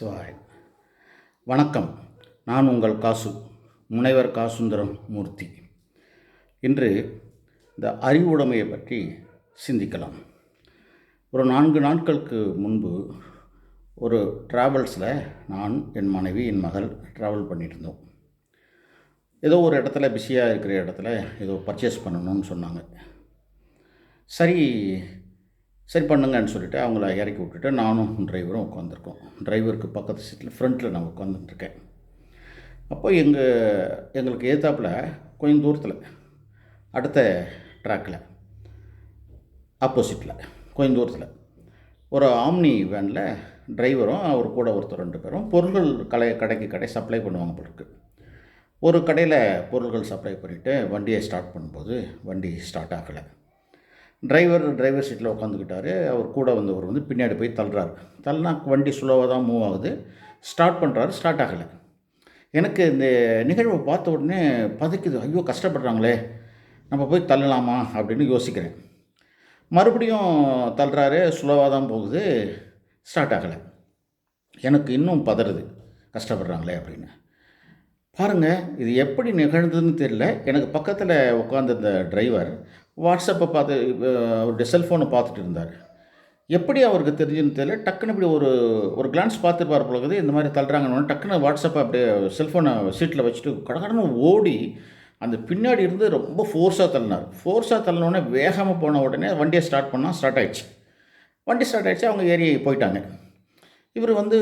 சிவாய். வணக்கம். நான் உங்கள் காசு முனைவர் காசுந்தரம் மூர்த்தி. இன்று இந்த அறிவுடைமையை பற்றி சிந்திக்கலாம். ஒரு நான்கு நாட்களுக்கு முன்பு ஒரு ட்ராவல்ஸில் நான் என் மனைவி என் மகள் ட்ராவல் பண்ணியிருந்தோம். ஏதோ ஒரு இடத்துல பிஸியாக இருக்கிற இடத்துல ஏதோ பர்ச்சேஸ் பண்ணணும்னு சொன்னாங்க. சரி சரி பண்ணுங்கன்னு சொல்லிட்டு அவங்கள இறக்கி விட்டுட்டு நானும் டிரைவரும் உட்காந்துருக்கோம் டிரைவருக்கு பக்கத்து சீட்டில் ஃப்ரண்ட்டில் நான் உட்காந்துட்டுருக்கேன் அப்போ எங்கள் எங்களுக்கு ஏத்தாப்பில் கொஞ்சம் தூரத்தில் அடுத்த ட்ராக்கில் ஆப்போசிட்டில் கொஞ்சம் தூரத்தில் ஒரு ஆம்னி வேனில் டிரைவரும் அவர் கூட ஒருத்தர் ரெண்டு பேரும் பொருள்கள் கடை கடைக்கு கடை சப்ளை பண்ணுவாங்க போல ஒரு கடையில் பொருள்கள் சப்ளை பண்ணிவிட்டு வண்டியை ஸ்டார்ட் பண்ணும்போது வண்டி ஸ்டார்ட் ஆகலை. டிரைவர் டிரைவர் சீட்டில் உட்காந்துக்கிட்டாரு அவர் கூட வந்தவர் வந்து பின்னாடி போய் தள்ளுறாரு. தள்ளினா வண்டி ஸ்லோவாக தான் மூவ் ஆகுது. ஸ்டார்ட் பண்ணுறாரு ஸ்டார்ட் ஆகலை. எனக்கு இந்த நிகழ்வை பார்த்த உடனே பதைக்குது. ஐயோ கஷ்டப்படுறாங்களே. நம்ம போய் தள்ளலாமா அப்படின்னு யோசிக்கிறேன். மறுபடியும் தள்ளுறாரு ஸ்லோவாக தான் போகுது. ஸ்டார்ட் ஆகலை. எனக்கு இன்னும் பதறுது. கஷ்டப்படுறாங்களே அப்படின்னு. பாருங்கள் இது எப்படி நிகழ்ந்ததுன்னு தெரியல. எனக்கு பக்கத்தில் உட்காந்துருந்த டிரைவர் வாட்ஸ்அப்பை பார்த்து அவருடைய செல்ஃபோனை பார்த்துட்டு இருந்தார். எப்படி அவருக்கு தெரிஞ்சுன்னு தெரியல. டக்குன்னு இப்படி ஒரு ஒரு கிளான்ஸ் பார்த்துருப்பார் பொழுது இந்த மாதிரி தள்ளுறாங்கன்னு டக்குன்னு வாட்ஸ்அப்பை அப்படியே செல்ஃபோனை சீட்டில் வச்சுட்டு கடகடன்னு ஓடி அந்த பின்னாடி இருந்து ரொம்ப ஃபோர்ஸாக தள்ளினார். ஃபோர்ஸாக தள்ளினோடனே வேகமாக போன உடனே வண்டியை ஸ்டார்ட் பண்ணால் ஸ்டார்ட் ஆயிடுச்சு. வண்டி ஸ்டார்ட் ஆகிடுச்சு அவங்க ஏறி போயிட்டாங்க. இவர் வந்து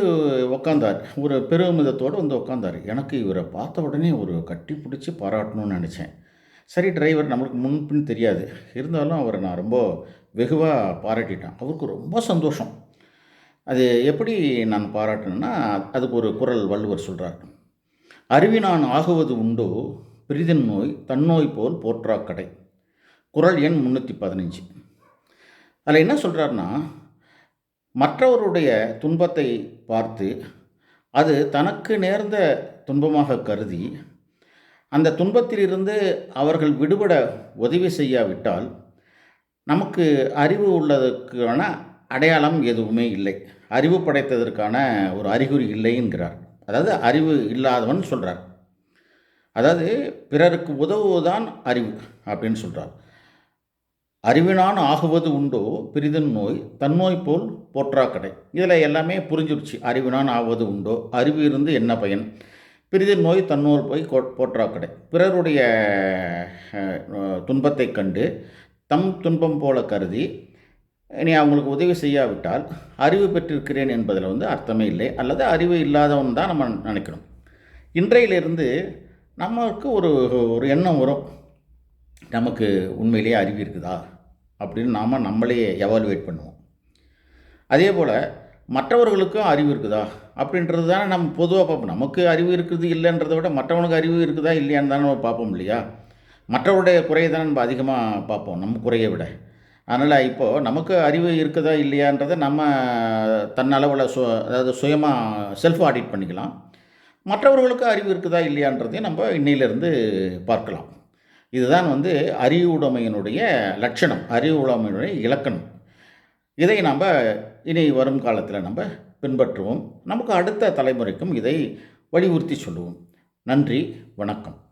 உக்காந்தார். ஒரு பெருமிதத்தோடு வந்து உக்காந்தார். எனக்கு இவரை பார்த்த உடனே ஒரு கட்டி பிடிச்சி பாராட்டணும்னு நினச்சேன். சரி டிரைவர் நம்மளுக்கு முன்பின் தெரியாது. இருந்தாலும் அவரை நான் ரொம்ப வெகுவாக பாராட்டிட்டேன். அவருக்கு ரொம்ப சந்தோஷம். அது எப்படி நான் பாராட்டினேன்னா அதுக்கு ஒரு குரல் வள்ளுவர் சொல்கிறார் அறிவினான் ஆகுவது உண்டோ பிரிதின் நோய் தன்னோய் போல் போற்றா கடை குரல் எண் முந்நூற்றி பதினஞ்சு. அதில் என்ன சொல்கிறாருன்னா மற்றவருடைய துன்பத்தை பார்த்து அது தனக்கு நேர்ந்த துன்பமாக கருதி அந்த துன்பத்திலிருந்து அவர்கள் விடுபட உதவி செய்யாவிட்டால் நமக்கு அறிவு உள்ளதற்கான அடையாளம் எதுவுமே இல்லை. அறிவு படைத்ததற்கான ஒரு அறிகுறி இல்லைங்கிறார் அதாவது அறிவு இல்லாதவன் சொல்கிறார் அதாவது பிறருக்கு உதவுவதுதான் அறிவு அப்படின்னு சொல்கிறார் அறிவினான் ஆகுவது உண்டோ பிரிதன் நோய் தன்னோய் போல் போற்றாக்கடை. இதில் எல்லாமே புரிஞ்சிருச்சு. அறிவினான் ஆவது உண்டோ? அறிவு இருந்து என்ன பயன்? பிரிதன் நோய் தன்னோர் போய் போற்றாக்கடை. பிறருடைய துன்பத்தை கண்டு தம் துன்பம் போல கருதி நீ அவங்களுக்கு உதவி செய்யாவிட்டால் அறிவு பெற்றிருக்கிறேன் என்பதில் வந்து அர்த்தமே இல்லை. அல்லது அறிவு இல்லாதவன் தான் நம்ம நினைக்கணும். இன்றையிலிருந்து நமக்கு ஒரு ஒரு எண்ணம் வரும். நமக்கு உண்மையிலேயே அறிவு இருக்குதா? அப்படின்னு நாம் நம்மளே எவாலுவேட் பண்ணுவோம். அதே போல் மற்றவர்களுக்கும் அறிவு இருக்குதா? அப்படின்றது தானே நம்ம பொதுவாக பார்ப்போம். நமக்கு அறிவு இருக்குது இல்லைன்றதை விட மற்றவனுக்கு அறிவு இருக்குதா இல்லையான்னு தானே நம்ம பார்ப்போம் இல்லையா? மற்றவருடைய குறையை தானே நம்ம அதிகமாக பார்ப்போம் நம்ம குறையை விட. அதனால் இப்போது நமக்கு அறிவு இருக்குதா இல்லையான்றதை நம்ம தன்னளவில் சு அதாவது சுயமாக செல்ஃப் ஆடிட் பண்ணிக்கலாம். மற்றவர்களுக்கு அறிவு இருக்குதா இல்லையான்றதையும் நம்ம இன்னையிலேருந்து பார்க்கலாம். இதுதான் வந்து அறிவுடைமையினுடைய லட்சணம் அறிவுடைமையினுடைய இலக்கணம். இதை நம்ம இனி வரும் காலத்தில் நம்ம பின்பற்றுவோம். நமக்கு அடுத்த தலைமுறைக்கும் இதை வலியுறுத்தி சொல்லுவோம். நன்றி வணக்கம்.